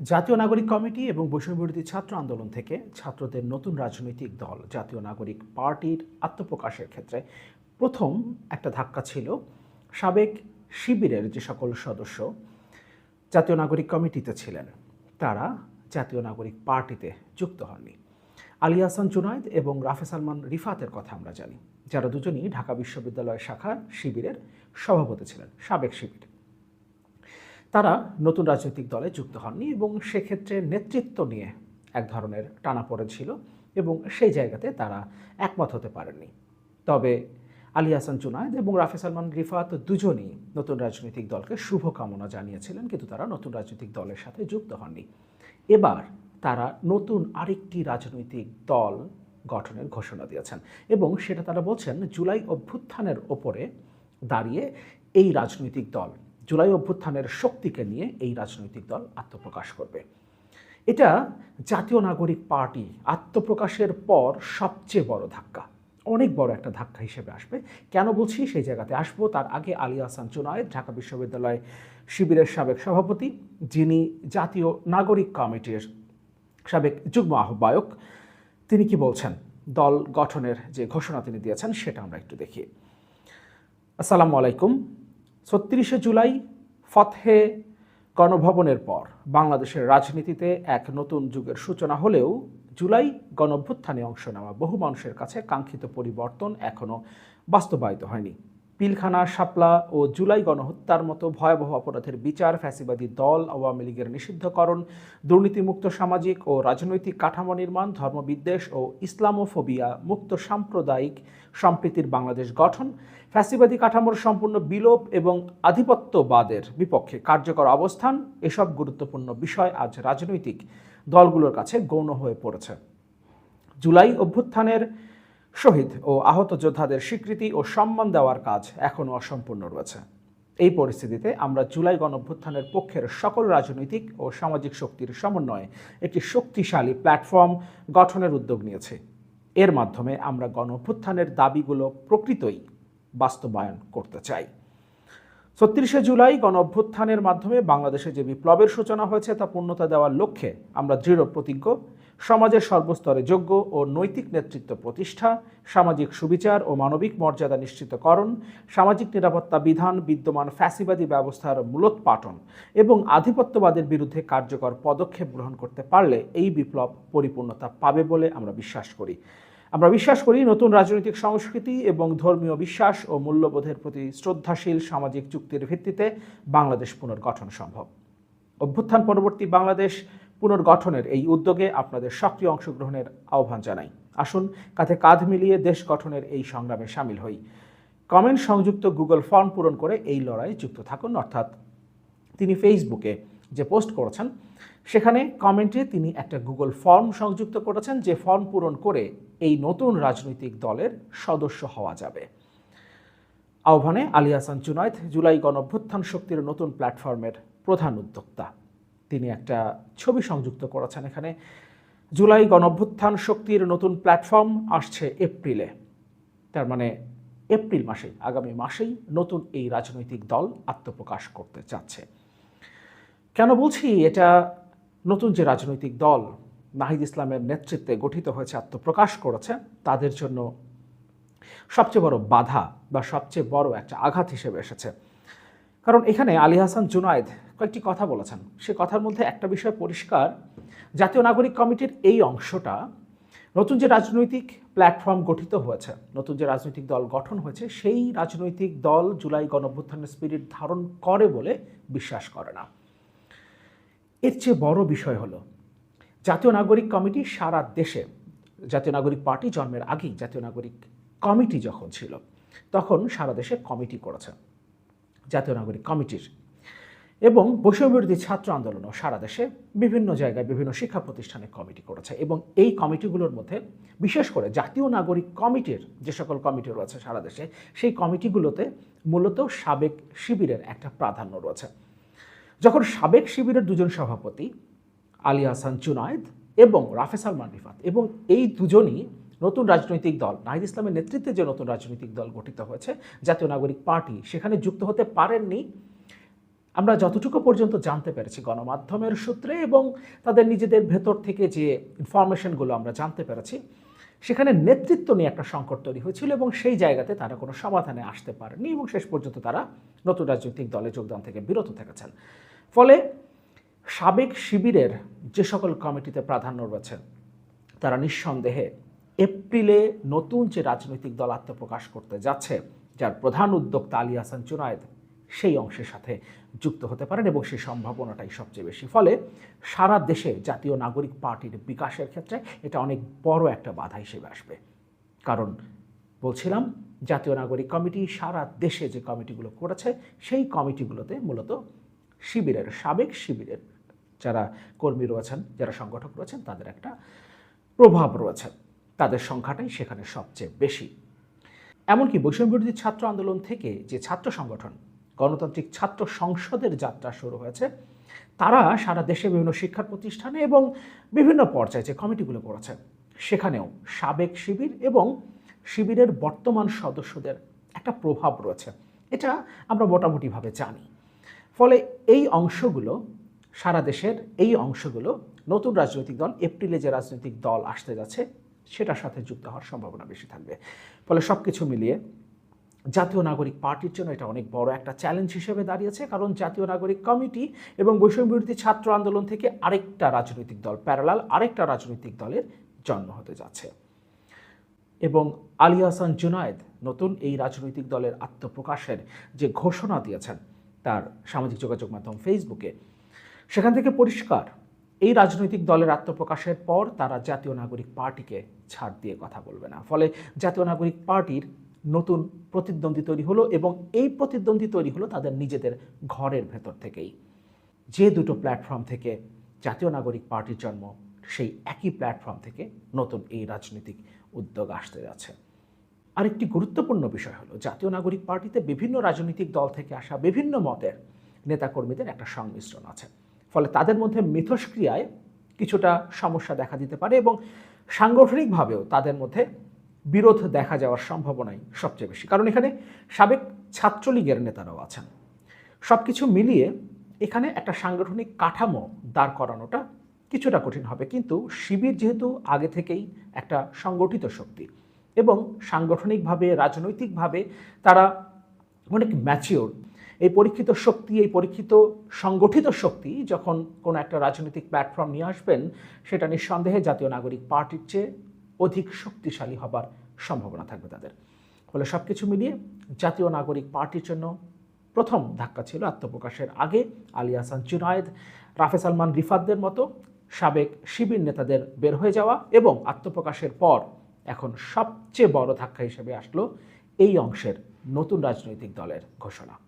জাতীয় নাগরিক কমিটি এবং বৈষম্যবিরোধী ছাত্র আন্দোলন থেকে ছাত্রদের নতুন রাজনৈতিক দল জাতীয় নাগরিক পার্টির আত্মপ্রকাশের ক্ষেত্রে প্রথম একটা ধাক্কা ছিল সাবেক শিবিরের যে সকল সদস্য জাতীয় নাগরিক কমিটিতে ছিলেন। তারা জাতীয় নাগরিক পার্টিতে যুক্ত হননি। আলী হাসান জুনায়েদ এবং রাফে সালমান রিফাতের কথা আমরা জানি, যারা দুজনই ঢাকা বিশ্ববিদ্যালয় শাখার শিবিরের সভাপতি ছিলেন, সাবেক শিবির। তারা নতুন রাজনৈতিক দলে যুক্ত হননি এবং সেক্ষেত্রে নেতৃত্ব নিয়ে এক ধরনের টানাপোড়েন ছিল এবং সেই জায়গাতে তারা একমত হতে পারেননি। তবে আলী হাসান জুনায়দ এবং রাফি সালমান রিফাত দুজনই নতুন রাজনৈতিক দলকে শুভকামনা জানিয়েছিলেন, কিন্তু তারা নতুন রাজনৈতিক দলের সাথে যুক্ত হননি। এবার তারা নতুন আরেকটি রাজনৈতিক দল গঠনের ঘোষণা দিয়েছেন এবং সেটা তারা বলছেন, জুলাই অভ্যুত্থানের ওপরে দাঁড়িয়ে এই রাজনৈতিক দল জুলাই অভ্যুত্থানের শক্তিকে নিয়ে এই রাজনৈতিক দল আত্মপ্রকাশ করবে। এটা জাতীয় নাগরিক পার্টি আত্মপ্রকাশের পর সবচেয়ে বড় ধাক্কা। অনেক বড় একটা ধাক্কা হিসেবে আসবে। কেন বলছি? সেই জায়গাতে আসব। তার আগে আলী হাসান চুনায়েদ ঢাকা বিশ্ববিদ্যালয় শিবিরের সাবেক সভাপতি, যিনি জাতীয় নাগরিক কমিটির সাবেক যুগ্ম আহ্বায়ক। তিনি কি বলছেন? দল গঠনের যে ঘোষণা তিনি দিয়েছেন, সেটা আমরা একটু দেখি। আসসালামু আলাইকুম। ছত্রিশে জুলাই ফতহে গণভবনের পর বাংলাদেশের রাজনীতিতে এক নতুন যুগের সূচনা হলেও জুলাই গণভ্যুত্থানে অংশ নেওয়া বহু মানুষের কাছে কাঙ্ক্ষিত পরিবর্তন এখনও বাস্তবায়িত হয়নি। পিলখানা, শাপলা ও জুলাই গণহত্যার মতো ভয়াবহ অপরাধের বিচার ফ্যাসিবাদী দল আওয়ামী লীগের নিষিদ্ধকরণ, দুর্নীতিমুক্ত সামাজিক ও রাজনৈতিক কাঠামো নির্মাণ, ধর্মবিদ্বেষ ও ইসলামোফোবিয়া, মুক্ত সাম্প্রদায়িক সম্প্রীতির বাংলাদেশ গঠন, ফ্যাসিবাদী কাঠামোর সম্পূর্ণ বিলোপ এবং আধিপত্যবাদের বিপক্ষে কার্যকর অবস্থান, এসব গুরুত্বপূর্ণ বিষয় আজ রাজনৈতিক দলগুলোর কাছে গৌণ হয়ে পড়েছে। জুলাই অভ্যুত্থানের শহীদ ও আহত যোদ্ধাদের স্বীকৃতি ও সম্মান দেওয়ার কাজ এখনও অসম্পূর্ণ রয়েছে। এই পরিস্থিতিতে আমরা জুলাই গণঅভ্যুত্থানের পক্ষের সকল রাজনৈতিক ও সামাজিক শক্তির সমন্বয়ে একটি শক্তিশালী প্ল্যাটফর্ম গঠনের উদ্যোগ নিয়েছি। এর মাধ্যমে আমরা গণঅভ্যুত্থানের দাবিগুলো প্রকৃতই বাস্তবায়ন করতে চাই। ছত্রিশে জুলাই গণ অভ্যুত্থানের মাধ্যমে বাংলাদেশে যে বিপ্লবের সূচনা হয়েছে তা পূর্ণতা দেওয়ার লক্ষ্যে আমরা দৃঢ় প্রতিজ্ঞ সমাজের সর্বস্তরে যোগ্য ও নৈতিক নেতৃত্ব প্রতিষ্ঠা, সামাজিক সুবিচার ও মানবিক মর্যাদা নিশ্চিতকরণ, সামাজিক নিরাপত্তা বিধান, বিদ্যমান ফ্যাসিবাদী ব্যবস্থার মূলোৎপাটন এবং আধিপত্যবাদের বিরুদ্ধে কার্যকর পদক্ষেপ গ্রহণ করতে পারলে এই বিপ্লব পরিপূর্ণতা পাবে বলে আমরা বিশ্বাস করি। আমরা বিশ্বাস করি নতুন রাজনৈতিক সংস্কৃতি এবং ধর্মীয় বিশ্বাস ও মূল্যবোধের প্রতি শ্রদ্ধাশীল সামাজিক চুক্তির ভিত্তিতে বাংলাদেশ পুনর্গঠন সম্ভব। অভ্যুত্থান পরবর্তী বাংলাদেশ পুনর্গঠনের এই উদ্যোগে আপনাদের সক্রিয় অংশগ্রহণের আহ্বান জানাই। আসুন, কাঁধে কাঁধ মিলিয়ে দেশ গঠনের এই সংগ্রামে সামিল হই। কমেন্ট সংযুক্ত গুগল ফর্ম পূরণ করে এই লড়াইয়ে যুক্ত থাকুন, অর্থাৎ তিনি ফেসবুকে যে পোস্ট করেছেন, সেখানে কমেন্টে তিনি একটা গুগল ফর্ম সংযুক্ত করেছেন, যে ফর্ম পূরণ করে এই নতুন রাজনৈতিক দলের সদস্য হওয়া যাবে। আহ্বানে আলী হাসান চুনায়েত জুলাই গণঅভ্যুত্থান শক্তির নতুন প্ল্যাটফর্মের প্রধান উদ্যোক্তা। তিনি একটা ছবি সংযুক্ত করেছেন। এখানে জুলাই গণভ্যুত্থান শক্তির নতুন প্ল্যাটফর্ম আসছে এপ্রিলে। তার মানে এপ্রিল মাসেই, আগামী মাসেই নতুন এই রাজনৈতিক দল আত্মপ্রকাশ করতে চাচ্ছে। কেন বলছি এটা নতুন যে রাজনৈতিক দল নাহিদ ইসলামের নেতৃত্বে গঠিত হয়েছে, আত্মপ্রকাশ করেছে, তাদের জন্য সবচেয়ে বড় বাধা বা সবচেয়ে বড় একটা আঘাত হিসেবে এসেছে। কারণ এখানে আলী হাসান জুনায়েদ কয়েকটি কথা বলেছেন। সে কথার মধ্যে একটা বিষয় পরিষ্কার। জাতীয় নাগরিক কমিটির এই অংশটা নতুন যে রাজনৈতিক প্ল্যাটফর্ম গঠিত হয়েছে, নতুন যে রাজনৈতিক দল গঠন হয়েছে, সেই রাজনৈতিক দল জুলাই গণঅভ্যুত্থানের স্পিরিট ধারণ করে বলে বিশ্বাস করে না। এর চেয়ে বড় বিষয় হলো, জাতীয় নাগরিক কমিটি সারা দেশে, জাতীয় নাগরিক পার্টি জন্মের আগেই জাতীয় নাগরিক কমিটি যখন ছিল, তখন সারা দেশে কমিটি করেছে। জাতীয় নাগরিক কমিটির এবং বৈষম্যবিরোধী ছাত্র আন্দোলনও সারা দেশে বিভিন্ন জায়গায় বিভিন্ন শিক্ষা প্রতিষ্ঠানে কমিটি করেছে এবং এই কমিটিগুলোর মধ্যে বিশেষ করে জাতীয় নাগরিক কমিটির যে সকল কমিটি রয়েছে সারা দেশে, সেই কমিটিগুলোতে মূলত সাবেক শিবিরের একটা প্রাধান্য রয়েছে। যখন সাবেক শিবিরের দুজন সভাপতি আলী হাসান চুনায়েদ এবং রাফে সালমান রিফাত এবং এই দুজনই নতুন রাজনৈতিক দল, নাহিদ ইসলামের নেতৃত্বে যে নতুন রাজনৈতিক দল গঠিত হয়েছে, জাতীয় নাগরিক পার্টি সেখানে যুক্ত হতে পারেননি আমরা যতটুকু পর্যন্ত জানতে পেরেছি গণমাধ্যমের সূত্রে এবং তাদের নিজেদের ভেতর থেকে যে ইনফরমেশনগুলো আমরা জানতে পেরেছি, সেখানে নেতৃত্ব নিয়ে একটা সংকট তৈরি হয়েছিল এবং সেই জায়গাতে তারা কোনো সমাধানে আসতে পারেনি এবং শেষ পর্যন্ত তারা নতুন রাজনৈতিক দলে যোগদান থেকে বিরত থেকেছেন। ফলে সাবেক শিবিরের যে সকল কমিটিতে প্রাধান্য রয়েছে, তারা নিঃসন্দেহে এপ্রিলে নতুন যে রাজনৈতিক দল আত্মপ্রকাশ করতে যাচ্ছে, যার প্রধান উদ্যোক্তা আলী হাসান চুনায়েদ সেই অংশের সাথে যুক্ত হতে পারেন এবং সেই সম্ভাবনাটাই সবচেয়ে বেশি। ফলে সারা দেশে জাতীয় নাগরিক পার্টির বিকাশের ক্ষেত্রে এটা অনেক বড় একটা বাধা হিসেবে আসবে। কারণ বলছিলাম, জাতীয় নাগরিক কমিটি সারা দেশে যে কমিটিগুলো করেছে, সেই কমিটিগুলোতে মূলত শিবিরের সাবেক শিবিরের যারা কর্মী রয়েছেন, যারা সংগঠক রয়েছেন, তাদের একটা প্রভাব রয়েছে। তাদের সংখ্যাটাই সেখানে সবচেয়ে বেশি। এমনকি বৈষম্য বিরোধী ছাত্র আন্দোলন থেকে যে ছাত্র সংগঠন গণতান্ত্রিক ছাত্র সংসদের যাত্রা শুরু হয়েছে। তারা সারা দেশে বিভিন্ন শিক্ষা প্রতিষ্ঠানে এবং বিভিন্ন পর্যায়ে যে কমিটিগুলো করেছে, সেখানেও সাবেক শিবির এবং শিবিরের বর্তমান সদস্যদের একটা প্রভাব রয়েছে। এটা আমরা মোটামুটিভাবে জানি। ফলে এই অংশগুলো, সারা দেশের এই অংশগুলো, নতুন রাজনৈতিক দল, এপ্রিলে যে রাজনৈতিক দল আসতে যাচ্ছে, সেটার সাথে যুক্ত হওয়ার সম্ভাবনা বেশি থাকবে। ফলে সব কিছু মিলিয়ে জাতীয় নাগরিক পার্টির জন্য এটা অনেক বড় একটা চ্যালেঞ্জ হিসেবে দাঁড়িয়েছে, কারণ জাতীয় নাগরিক কমিটি এবং বৈষম্য বিরোধী ছাত্র আন্দোলন থেকে আরেকটা রাজনৈতিক দল প্যারালাল আরেকটা রাজনৈতিক দলের জন্ম হতে যাচ্ছে। এবং আলী হাসান জুনায়েদ নতুন এই রাজনৈতিক দলের আত্মপ্রকাশের যে ঘোষণা দিয়েছেন তার সামাজিক যোগাযোগ মাধ্যম ফেসবুকে সেখান থেকে পরিষ্কার এই রাজনৈতিক দলের আত্মপ্রকাশের পর তারা জাতীয় নাগরিক পার্টিকে ছাড় দিয়ে কথা বলবে না। ফলে জাতীয় নাগরিক পার্টির নতুন প্রতিদ্বন্দ্বী তৈরি হলো এবং এই প্রতিদ্বন্দ্বী তৈরি হলো তাদের নিজেদের ঘরের ভেতর থেকেই। যে দুটো প্ল্যাটফর্ম থেকে জাতীয় নাগরিক পার্টির জন্ম, সেই একই প্ল্যাটফর্ম থেকে নতুন এই রাজনৈতিক উদ্যোগ আসতে যাচ্ছে। আরেকটি গুরুত্বপূর্ণ বিষয় হলো, জাতীয় নাগরিক পার্টিতে বিভিন্ন রাজনৈতিক দল থেকে আসা বিভিন্ন মতের নেতাকর্মীদের একটা সংমিশ্রণ আছে। ফলে তাদের মধ্যে মিথস্ক্রিয়ায় কিছুটা সমস্যা দেখা দিতে পারে এবং সাংগঠনিকভাবেও তাদের মধ্যে বিরোধ দেখা যাওয়ার সম্ভাবনাই সবচেয়ে বেশি। কারণ এখানে সাবেক ছাত্রলীগের নেতারাও আছেন। সব কিছু মিলিয়ে এখানে একটা সাংগঠনিক কাঠামো দাঁড় করানোটা কিছুটা কঠিন হবে। কিন্তু শিবির যেহেতু আগে থেকেই একটা সংগঠিত শক্তি এবং সাংগঠনিকভাবে, রাজনৈতিকভাবে তারা অনেক ম্যাচিওর এই পরীক্ষিত শক্তি, এই পরীক্ষিত সংগঠিত শক্তি যখন কোনো একটা রাজনৈতিক প্ল্যাটফর্ম নিয়ে আসবেন, সেটা নিঃসন্দেহে জাতীয় নাগরিক পার্টির চেয়ে অধিক শক্তিশালী হবার সম্ভাবনা থাকবে তাদের। ফলে সব কিছু মিলিয়ে জাতীয় নাগরিক পার্টির জন্য প্রথম ধাক্কা ছিল আত্মপ্রকাশের আগে আলী হাসান চুনায়েদ রাফে সালমান রিফাতদের মতো সাবেক শিবির নেতাদের বের হয়ে যাওয়া এবং আত্মপ্রকাশের পর এখন সবচেয়ে বড় ধাক্কা হিসেবে আসলো এই অংশের নতুন রাজনৈতিক দলের ঘোষণা।